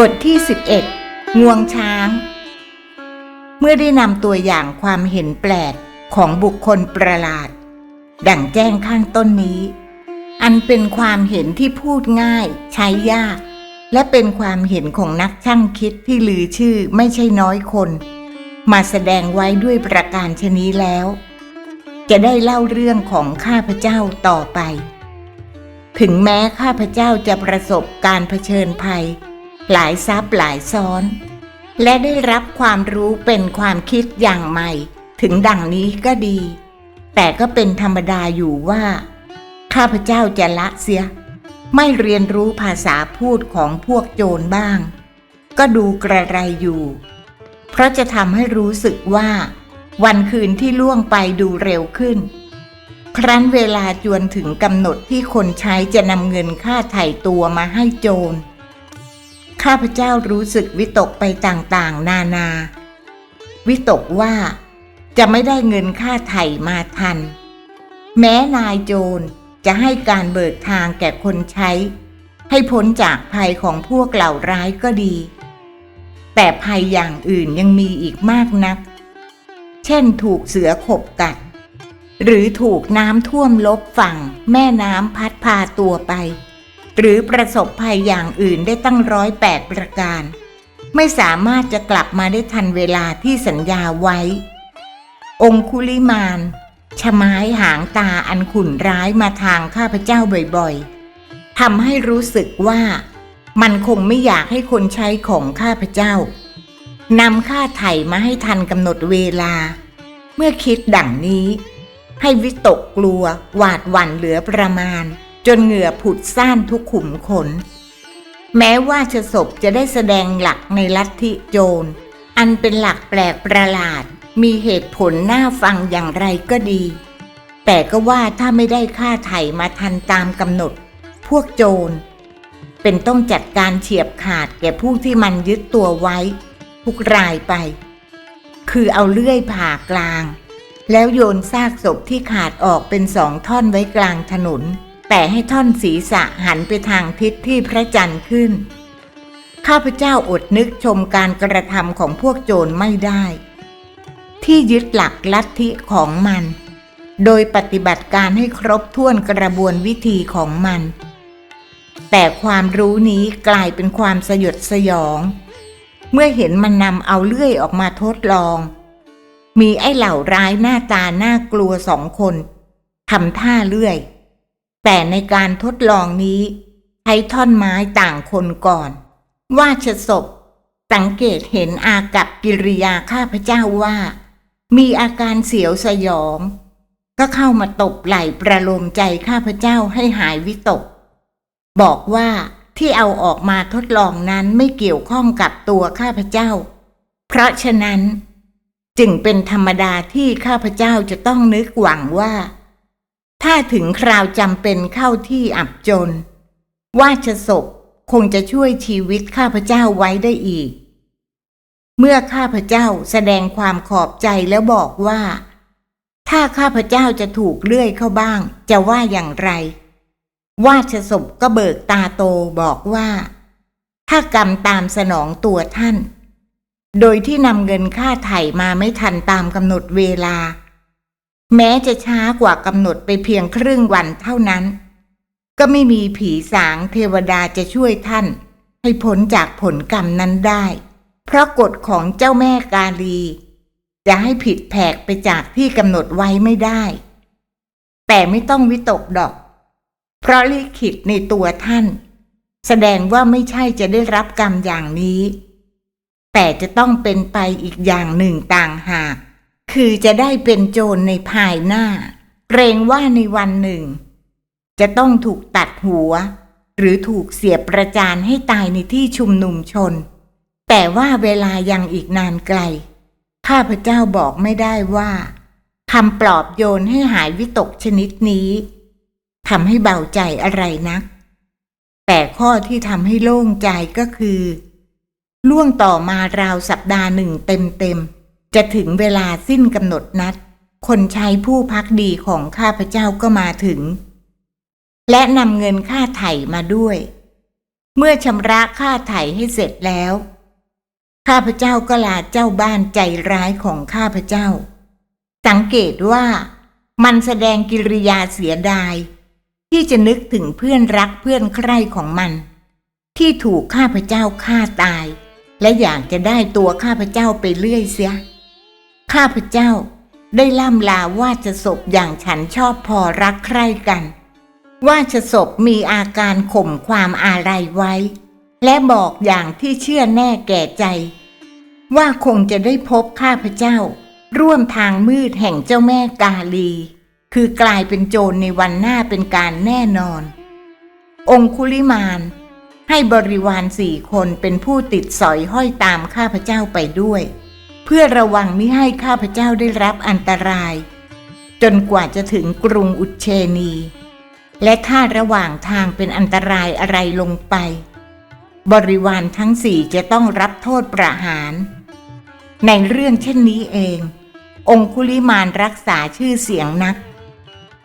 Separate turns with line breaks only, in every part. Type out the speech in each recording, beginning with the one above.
บทที่ 11 งวงช้าง เมื่อได้นำตัวอย่างความเห็นแปลกของบุคคลประหลาด ดั่งแจ้งข้างต้นนี้ อันเป็นความเห็นที่พูดง่ายใช้ยาก และเป็นความเห็นของนักช่างคิดที่ลือชื่อไม่ใช่น้อยคน มาแสดงไว้ด้วยประการชนี้แล้ว จะได้เล่าเรื่องของข้าพเจ้าต่อไป ถึงแม้ข้าพเจ้าจะประสบการเผชิญภัย หลายซับหลายซ้อน และได้รับความรู้เป็นความคิดอย่างใหม่ ถึงดังนี้ก็ดี แต่ก็เป็นธรรมดาอยู่ว่า ข้าพเจ้าจะละเสีย ไม่เรียนรู้ภาษาพูดของพวกโจรบ้าง ก็ดูกระไรอยู่ เพราะจะทำให้รู้สึกว่า วันคืนที่ล่วงไปดูเร็วขึ้น ครั้นเวลาจวนถึงกำหนดที่คนใช้จะนำเงินค่าไถ่ตัวมาให้โจร ข้าพเจ้ารู้สึกวิตกไปต่างๆ นานา วิตกว่าจะไม่ได้เงินค่าไถ่มาทัน แม้นายโจรจะให้การเบิกทางแก่คนใช้ ให้พ้นจากภัยของพวกเหล่าร้ายก็ดี แต่ภัยอย่างอื่นยังมีอีกมากนัก เช่นถูกเสือขบกัด หรือถูกน้ำท่วมลบฝั่งแม่น้ำพัดพาตัวไป หรือประสบภัยอย่างอื่นได้ตั้งร้อยแปดประการ ไม่สามารถจะกลับมาได้ทันเวลาที่สัญญาไว้ องคุลิมานชะไม้หางตาอันขุ่นร้ายมาทางข้าพเจ้าบ่อยๆทำให้รู้สึกว่า มันคงไม่อยากให้คนใช้ของข้าพเจ้านำค่าไถ่มาให้ทันกำหนดเวลา เมื่อคิดดังนี้ ให้วิตกกลัวหวาดหวั่นเหลือประมาณ จนเหงื่อผุดซ่านทุกขุมขน แม้ว่าชศพจะได้แสดงหลักในลัทธิโจร อันเป็นหลักแปลกประหลาด มีเหตุผลน่าฟังอย่างไรก็ดี แต่ก็ว่าถ้าไม่ได้ค่าไถ่มาทันตามกำหนด พวกโจร เป็นต้องจัดการเฉียบขาดแก่ผู้ที่มันยึดตัวไว้ ทุกรายไป คือเอาเลื่อยผ่ากลาง แล้วโยนซากศพที่ขาดออกเป็นสองท่อนไว้กลางถนน แต่ให้ท่อนศีรษะหันไปทางทิศที่พระจันทร์ขึ้น ข้าพเจ้าอดนึกชมการกระทำของพวกโจรไม่ได้ ที่ยึดหลักลัทธิของมัน โดยปฏิบัติการให้ครบถ้วนกระบวนวิธีของมัน แต่ความรู้นี้กลายเป็นความสยดสยอง เมื่อเห็นมันนำเอาเลื่อยออกมาทดลอง มีไอ้เหล่าร้ายหน้าตาหน่ากลัวสองคนทำท่าเลื่อย แต่ในการทดลองนี้ใช้ท่อนไม้ต่างคนก่อน ว่าชศพสังเกตเห็นอากับกิริยาข้าพเจ้าว่า มีอาการเสียวสยอง ก็เข้ามาตบไหล่ประโลมใจข้าพเจ้าให้หายวิตก บอกว่าที่เอาออกมาทดลองนั้นไม่เกี่ยวข้องกับตัวข้าพเจ้า เพราะฉะนั้นจึงเป็นธรรมดาที่ข้าพเจ้าจะต้องนึกหวังว่า ถ้าถึงคราวจำเป็นเข้าที่อับจน ว่าชศพคงจะช่วยชีวิตข้าพเจ้าไว้ได้อีก เมื่อข้าพเจ้าแสดงความขอบใจแล้วบอกว่า ถ้าข้าพเจ้าจะถูกเลื่อยเข้าบ้าง จะว่าอย่างไร ว่าชศพก็เบิกตาโตบอกว่า ถ้ากรรมตามสนองตัวท่าน โดยที่นำเงินค่าไถ่มาไม่ทันตามกำหนดเวลา แม้จะช้ากว่ากำหนดไปเพียงครึ่งวันเท่านั้น ก็ไม่มีผีสางเทวดาจะช่วยท่าน ให้พ้นจากผลกรรมนั้นได้ เพราะกฎของเจ้าแม่กาลี จะให้ผิดแผกไปจากที่กำหนดไว้ไม่ได้ แต่ไม่ต้องวิตกดอก เพราะลิขิตในตัวท่าน แสดงว่าไม่ใช่จะได้รับกรรมอย่างนี้ แต่จะต้องเป็นไปอีกอย่างหนึ่งต่างหาก คือจะได้เป็นโจรในภายหน้า เกรงว่าในวันหนึ่ง จะต้องถูกตัดหัว หรือถูกเสียประจานให้ตายในที่ชุมนุมชน แต่ว่าเวลายังอีกนานไกล ข้าพเจ้าบอกไม่ได้ว่าคำปลอบโยนให้หายวิตกชนิดนี้ทำให้เบาใจอะไรนัก แต่ข้อที่ทำให้โล่งใจก็คือ ล่วงต่อมาราวสัปดาห์หนึ่งเต็มๆ จะถึงเวลาสิ้นกำหนดนัด คนใช้ผู้พักดีของข้าพเจ้าก็มาถึง และนำเงินค่าไถ่มาด้วย เมื่อชำระค่าไถ่ให้เสร็จแล้ว ข้าพเจ้าก็ลาเจ้าบ้านใจร้ายของข้าพเจ้า สังเกตว่ามันแสดงกิริยาเสียดาย ที่จะนึกถึงเพื่อนรักเพื่อนใคร่ของมัน ที่ถูกข้าพเจ้าฆ่าตาย และอยากจะได้ตัวข้าพเจ้าไปเรื่อยเสีย ข้าพเจ้าได้ล่ำลาว่าจะศพอย่างฉันชอบพอรักใคร่กัน ว่าจะศพมีอาการข่มความอาลัยไว้ และบอกอย่างที่เชื่อแน่แก่ใจ ว่าคงจะได้พบข้าพเจ้า ร่วมทางมืดแห่งเจ้าแม่กาลี คือกลายเป็นโจรในวันหน้าเป็นการแน่นอน องคุลิมานให้บริวารสี่คนเป็นผู้ติดสอยห้อยตามข้าพเจ้าไปด้วย เพื่อระวังมิให้ข้าพเจ้าได้รับอันตราย จนกว่าจะถึงกรุงอุเชนี และถ้าระหว่างทางเป็นอันตรายอะไรลงไป บริวารทั้งสี่จะต้องรับโทษประหาร ในเรื่องเช่นนี้เอง องคุลิมานรักษาชื่อเสียงนัก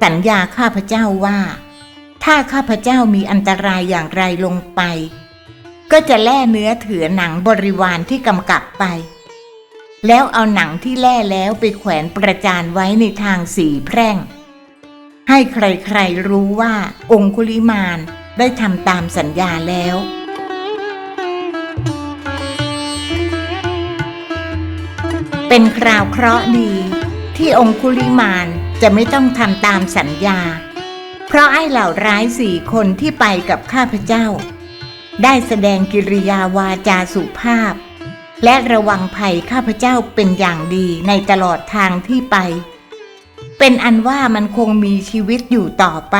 สัญญาข้าพเจ้าว่า ถ้าข้าพเจ้ามีอันตรายอย่างไรลงไป ก็จะแล่เนื้อเถือหนังบริวารที่กำกับไป แล้วเอาหนังที่แล่แล้วไปแขวนประจานไว้ในทางสีแพร่ง ให้ใครๆรู้ว่าองคุลิมานได้ทำตามสัญญาแล้ว เป็นคราวเคราะห์ดี ที่องคุลิมานจะไม่ต้องทำตามสัญญา เพราะไอ้เหล่าร้ายสี่คนที่ไปกับข้าพเจ้า ได้แสดงกิริยาวาจาสุภาพ และระวังภัยข้าพเจ้าเป็นอย่างดีในตลอดทางที่ไป เป็นอันว่ามันคงมีชีวิตอยู่ต่อไป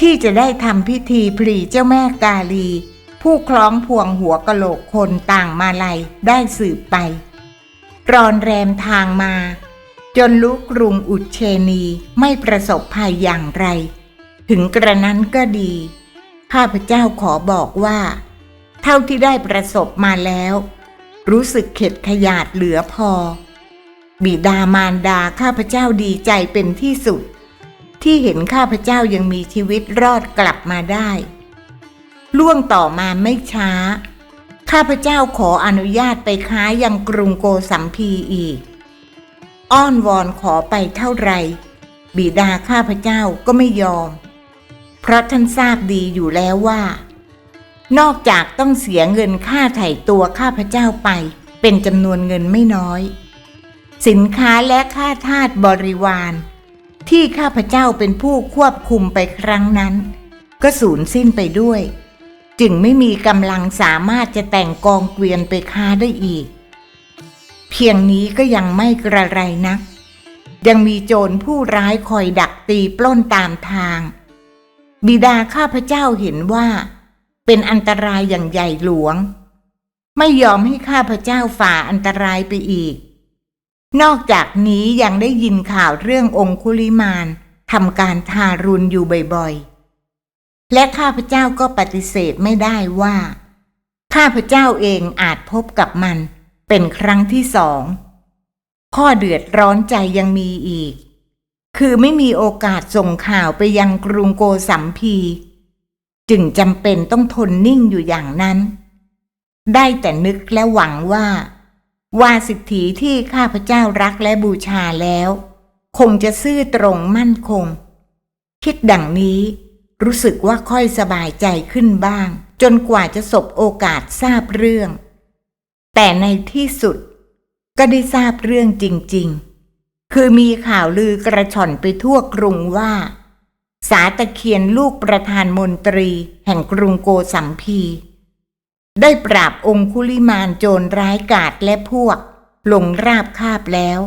ที่จะได้ทำพิธีพรีเจ้าแม่กาลี ผู้คล้องพวงหัวกะโหลกคนต่างมาลัยได้สืบไป รอนแรมทางมา จนลุกรุงอุดเชนีไม่ประสบภัยอย่างไร ถึงกระนั้นก็ดี ข้าพเจ้าขอบอกว่า เท่าที่ได้ประสบมาแล้ว รู้สึกเข็ดขยาดเหลือพอ บิดามารดาข้าพเจ้าดีใจเป็นที่สุด ที่เห็นข้าพเจ้ายังมีชีวิตรอดกลับมาได้ ล่วงต่อมาไม่ช้า ข้าพเจ้าขออนุญาตไปค้ายังกรุงโกสัมพีอีก อ้อนวอนขอไปเท่าไร บิดาข้าพเจ้าก็ไม่ยอม เพราะท่านทราบดีอยู่แล้วว่า นอกจากต้องเสียเงินค่าไถ่ตัวข้าพเจ้าไป เป็นจำนวนเงินไม่น้อย สินค้าและค่าทาสบริวาร ที่ข้าพเจ้าเป็นผู้ควบคุมไปครั้งนั้น ก็สูญสิ้นไปด้วย จึงไม่มีกำลังสามารถจะแต่งกองเกวียนไปค้าได้อีก เพียงนี้ก็ยังไม่กระไรนัก ยังมีโจรผู้ร้ายคอยดักตีปล้นตามทาง บิดาข้าพเจ้าเห็นว่า เป็นอันตรายอย่างใหญ่หลวง ไม่ยอมให้ข้าพเจ้าฝ่าอันตรายไปอีก นอกจากนี้ยังได้ยินข่าวเรื่ององคุลิมานทำการทารุณอยู่บ่อยๆ และข้าพเจ้าก็ปฏิเสธไม่ได้ว่า ข้าพเจ้าเองอาจพบกับมันเป็นครั้งที่สอง ข้อเดือดร้อนใจยังมีอีก คือไม่มีโอกาสส่งข่าวไปยังกรุงโกสัมพี จึงจำเป็นต้องทนนิ่งอยู่อย่างนั้น ได้แต่นึกและหวังว่า วาสิทธิที่ข้าพเจ้ารักและบูชาแล้ว คงจะซื่อตรงมั่นคง คิดดังนี้รู้สึกว่าค่อยสบายใจขึ้นบ้าง จนกว่าจะสบโอกาสทราบเรื่อง แต่ในที่สุดก็ได้ทราบเรื่องจริง ๆ คือมีข่าวลือกระชอนไปทั่วกรุงว่า สาตะเคียนลูกประธานมนตรี แห่งกรุงโกสัมพี ได้ปราบองคุลิมานโจรร้ายกาจและพวกหลงราบคาบแล้ว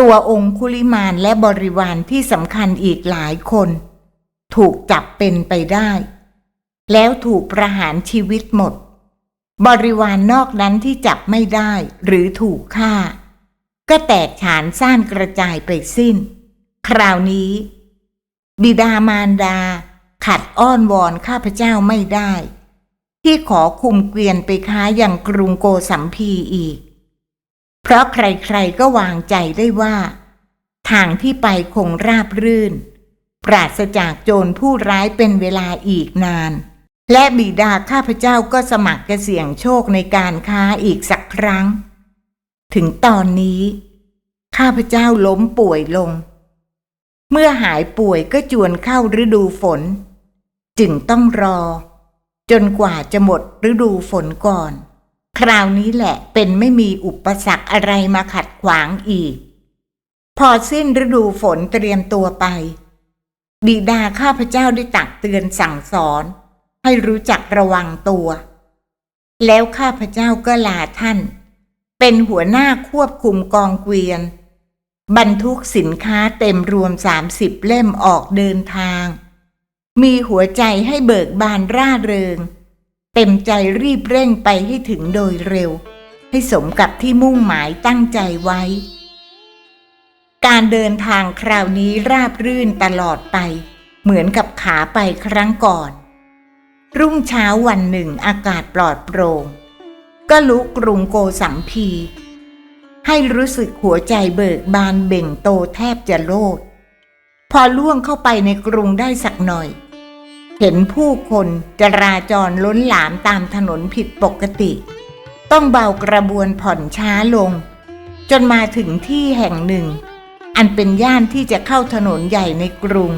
ตัวองคุลิมานและบริวารที่สำคัญอีกหลายคน ถูกจับเป็นไปได้ แล้วถูกประหารชีวิตหมด บริวารนนอกนั้นที่จับไม่ได้หรือถูกฆ่า ก็แตกฉานซ่านกระจายไปสิ้น คราวนี้ บิดามารดา ขัดอ้อนวอนข้าพเจ้าไม่ได้ ที่ขอคุมเกวียนไปค้าอย่างกรุงโกสัมพีอีก เพราะใครๆก็วางใจได้ว่า ทางที่ไปคงราบรื่น ปราศจากโจรผู้ร้ายเป็นเวลาอีกนาน และบิดาข้าพเจ้าก็สมัครจะเสี่ยงโชคในการค้าอีกสักครั้ง ถึงตอนนี้ ข้าพเจ้าล้มป่วยลง เมื่อหายป่วยก็จวนเข้าฤดูฝน จึงต้องรอ จนกว่าจะหมดฤดูฝนก่อน คราวนี้แหละเป็นไม่มีอุปสรรคอะไรมาขัดขวางอีก พอสิ้นฤดูฝนเตรียมตัวไป บิดาข้าพเจ้าได้ตักเตือนสั่งสอน ให้รู้จักระวังตัว แล้วข้าพเจ้าก็ลาท่าน เป็นหัวหน้าควบคุมกองเกวียน บรรทุกสินค้าเต็มรวมสามสิบเล่มออกเดินทาง มีหัวใจให้เบิกบานร่าเริง เต็มใจรีบเร่งไปให้ถึงโดยเร็ว ให้สมกับที่มุ่งหมายตั้งใจไว้ การเดินทางคราวนี้ราบรื่นตลอดไป เหมือนกับขาไปครั้งก่อน รุ่งเช้าวันหนึ่งอากาศปลอดโปร่งก็ลุกกรุงโกสัมพี ให้รู้สึกหัวใจเบิกบานเบ่งโตแทบจะโลด พอล่วงเข้าไปในกรุงได้สักหน่อย เห็นผู้คนจราจรล้นหลามตามถนนผิดปกติ ต้องเบากระบวนผ่อนช้าลง จนมาถึงที่แห่งหนึ่ง อันเป็นย่านที่จะเข้าถนนใหญ่ในกรุง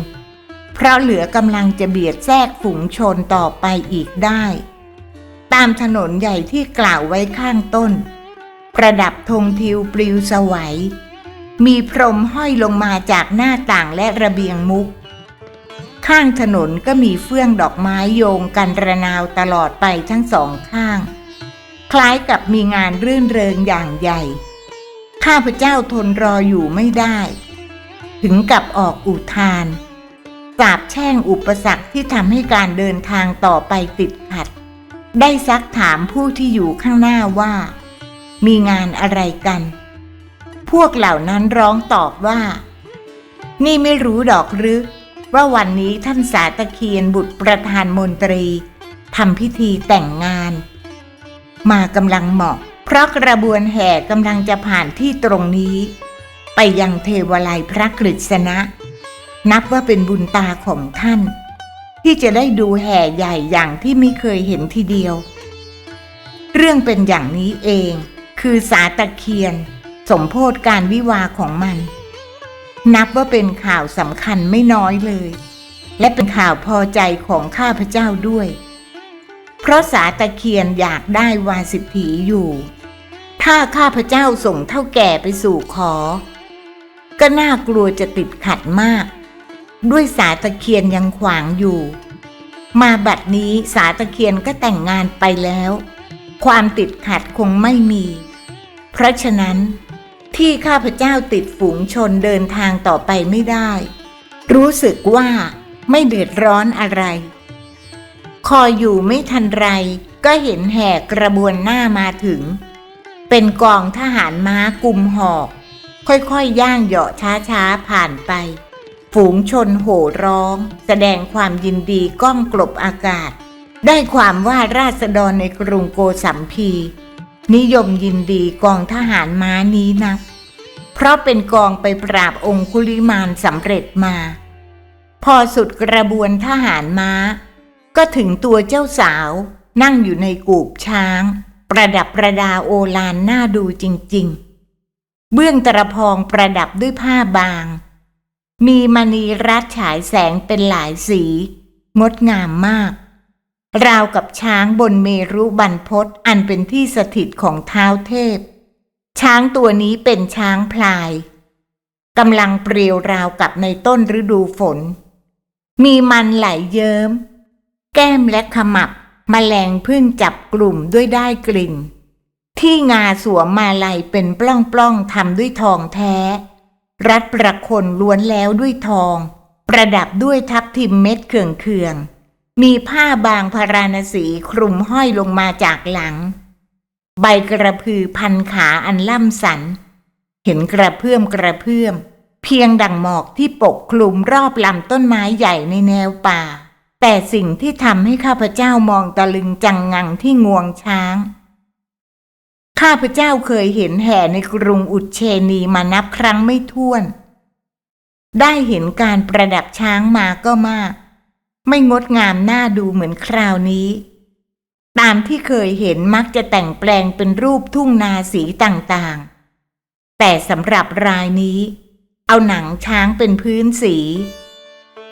เพราะเหลือกำลังจะเบียดแทรกฝูงชนต่อไปอีกได้ ตามถนนใหญ่ที่กล่าวไว้ข้างต้น ประดับธงทิวปลิวสวัย มีพรมห้อยลงมาจากหน้าต่างและระเบียงมุก ข้างถนนก็มีเฟื่องดอกไม้โยงกันระนาวตลอดไปทั้งสองข้าง คล้ายกับมีงานรื่นเริงอย่างใหญ่ ข้าพเจ้าทนรออยู่ไม่ได้ ถึงกับออกอุทานสาบแช่งอุปสรรคที่ทำให้การเดินทางต่อไปติดขัด ได้ซักถามผู้ที่อยู่ข้างหน้าว่า มีงานอะไรกัน พวกเหล่านั้นร้องตอบว่า นี่ไม่รู้ดอกหรือว่าวันนี้ท่านสาตะเคียนบุตรประธานมนตรีทำพิธีแต่งงาน มากำลังเหมาะ เพราะกระบวนแห่กำลังจะผ่านที่ตรงนี้ ไปยังเทวไลยพระกฤษณะ นับว่าเป็นบุญตาของท่าน ที่จะได้ดูแห่ใหญ่อย่างที่ไม่เคยเห็นทีเดียว เรื่องเป็นอย่างนี้เอง คือสาตะเคียน สมโพธการวิวาของมัน นับว่าเป็นข่าวสำคัญไม่น้อยเลย และเป็นข่าวพอใจของข้าพเจ้าด้วย เพราะสาตะเคียนอยากได้วาสิทธีอยู่ ถ้าข้าพเจ้าส่งเท่าแก่ไปสู่ขอ ก็น่ากลัวจะติดขัดมาก ด้วยสาตะเคียนยังขวางอยู่มาบัดนี้สาตะเคียนก็แต่งงานไปแล้ว ความติดขัดคงไม่มี ราะฉะนั้น ที่ข้าพเจ้าติดฝูงชนเดินทางต่อไปไม่ได้ รู้สึกว่าไม่เดือดร้อนอะไร คอยอยู่ไม่ทันไรก็เห็นแห่กระบวนหน้ามาถึง เป็นกองทหารม้ากุมหอกค่อยๆ ย่างเหยาะช้าๆ ผ่านไป ฝูงชนโห่ร้อง แสดงความยินดีก้องกลบอากาศ ได้ความว่าราษฎรในกรุงโกสัมพี นิยมยินดีกองทหารม้านี้นักเพราะเป็นกองไปปราบองคุลิมานสำเร็จมา พอสุดกระบวนทหารม้า ก็ถึงตัวเจ้าสาวนั่งอยู่ในกูบช้าง ประดับประดาโอลานน่าดูจริง ๆ เบื้องตระพองประดับด้วยผ้าบาง มีมณีรัดฉายแสงเป็นหลายสี งดงามมาก ราวกับช้างบนเมรุบรรพตอันเป็นที่สถิตของเท้าเทพ ช้างตัวนี้เป็นช้างพลายกำลังเปรียวราวกับในต้นฤดูฝน มีมันไหลเยิ้ม แก้มและขมับมแมลงพึ่งจับกลุ่มด้วยได้กลิ่น ที่งาสวมมาลัยเป็นปล้องปล้องๆทำด้วยทองแท้ รัดประคนล้วนแล้วด้วยทอง ประดับด้วยทับทิมเม็ดเขื่องๆ มีผ้าบางพาราณสีคลุมห้อยลงมาจากหลัง ใบกระพือพันขาอันล่ำสัน เห็นกระเพื่อมกระเพื่อม เพียงดังหมอกที่ปกคลุมรอบลำต้นไม้ใหญ่ในแนวป่า แต่สิ่งที่ทำให้ข้าพเจ้ามองตะลึงจังงังที่งวงช้าง ข้าพเจ้าเคยเห็นแห่ในกรุงอุเชนีมานับครั้งไม่ถ้วน ได้เห็นการประดับช้างมาก็มาก ไม่งดงามน่าดูเหมือนคราวนี้ ตามที่เคยเห็นมักจะแต่งแปลงเป็นรูปทุ่งนาสีต่างๆ แต่สำหรับรายนี้ เอาหนังช้างเป็นพื้นสี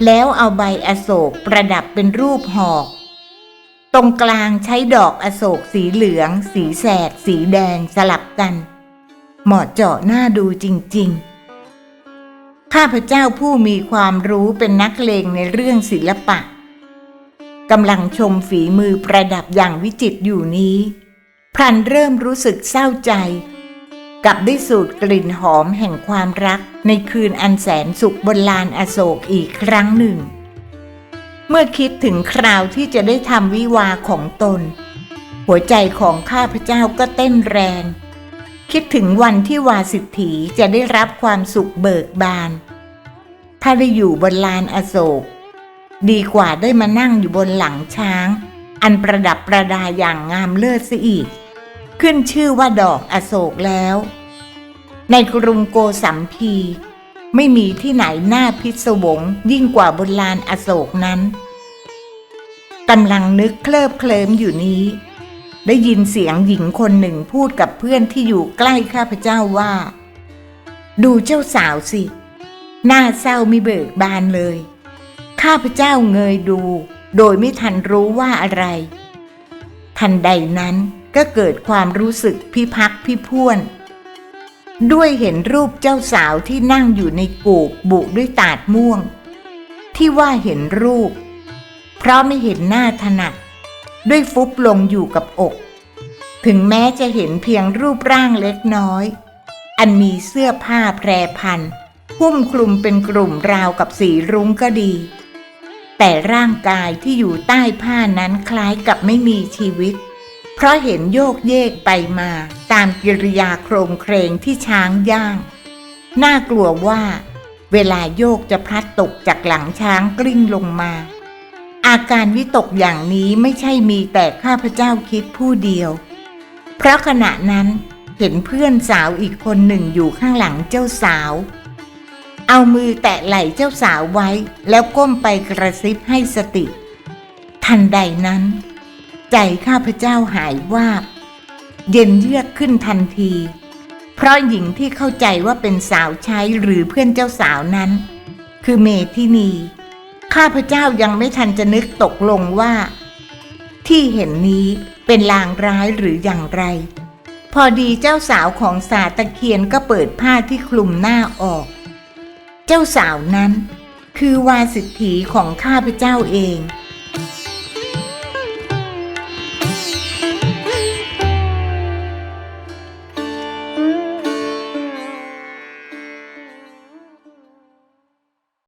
แล้วเอาใบอโศกประดับเป็นรูปหอก ตรงกลางใช้ดอกอโศกสีเหลือง สีแสด สีแดงสลับกัน เหมาะเจาะหน้าดูจริง ๆ ข้าพเจ้าผู้มีความรู้เป็นนักเลงในเรื่องศิลปะกำลังชมฝีมือประดับอย่างวิจิตรอยู่นี้พลันเริ่มรู้สึกเศร้าใจ กับได้สูดกลิ่นหอมแห่งความรักในคืนอันแสนสุขบนลานอโศกอีกครั้งหนึ่ง เมื่อคิดถึงคราวที่จะได้ทำวิวาของตน หัวใจของข้าพเจ้าก็เต้นแรง คิดถึงวันที่วาสิทธีจะได้รับความสุขเบิกบาน ถ้าได้อยู่บนลานอโศก ดีกว่าได้มานั่งอยู่บนหลังช้าง อันประดับประดาอย่างงามเลิศเสีอีก ขึ้นชื่อว่าดอกอโศกแล้ว ในกรุงโกสัมพี ไม่มีที่ไหนน่าพิศวงยิ่งกว่าบนลานอโศกนั้นกำลังนึกเคลิบเคลิ้มอยู่นี้ ได้ยินเสียงหญิงคนหนึ่งพูดกับเพื่อนที่อยู่ใกล้ข้าพเจ้าว่า ดูเจ้าสาวสิ หน้าเศร้าม่เบิกบานเลย ข้าพเจ้าเงยดู โดยไม่ทันรู้ว่าอะไร ทันใดนั้นก็เกิดความรู้สึกพิพักพิพ่วน ด้วยเห็นรูปเจ้าสาวที่นั่งอยู่ในกูบบุด้วยตาดม่วง ที่ว่าเห็นรูป เพราะไม่เห็นหน้าถนัด ด้วยฟุบลงอยู่กับอกถึงแม้จะเห็นเพียงรูปร่างเล็กน้อย อันมีเสื้อผ้าแพรพันหุ้มคลุมเป็นกลุ่มราวกับสีรุ้งก็ดี แต่ร่างกายที่อยู่ใต้ผ้านั้นคล้ายกับไม่มีชีวิต เพราะเห็นโยกเยกไปมาตามกิริยาโครงเครงที่ช้างย่าง น่ากลัวว่า เวลาโยกจะพลัดตกจากหลังช้างกลิ้งลงมา อาการวิตกอย่างนี้ไม่ใช่มีแต่ข้าพเจ้าคิดผู้เดียว เพราะขณะนั้นเห็นเพื่อนสาวอีกคนหนึ่งอยู่ข้างหลังเจ้าสาว เอามือแตะไหล่เจ้าสาวไว้แล้วก้มไปกระซิบให้สติ ทันใดนั้น ใจข้าพเจ้าหายวาบ เย็นเยือกขึ้นทันที เพราะหญิงที่เข้าใจว่าเป็นสาวใช้หรือเพื่อนเจ้าสาวนั้น คือเมทินี ข้าพเจ้ายังไม่ทันจะนึกตกลงว่า ที่เห็นนี้เป็นลางร้ายหรืออย่างไร พอดีเจ้าสาวของสาตะเคียนก็เปิดผ้าที่คลุมหน้าออก เจ้าสาวนั้น คือวาสิทธีของข้าพเจ้าเอง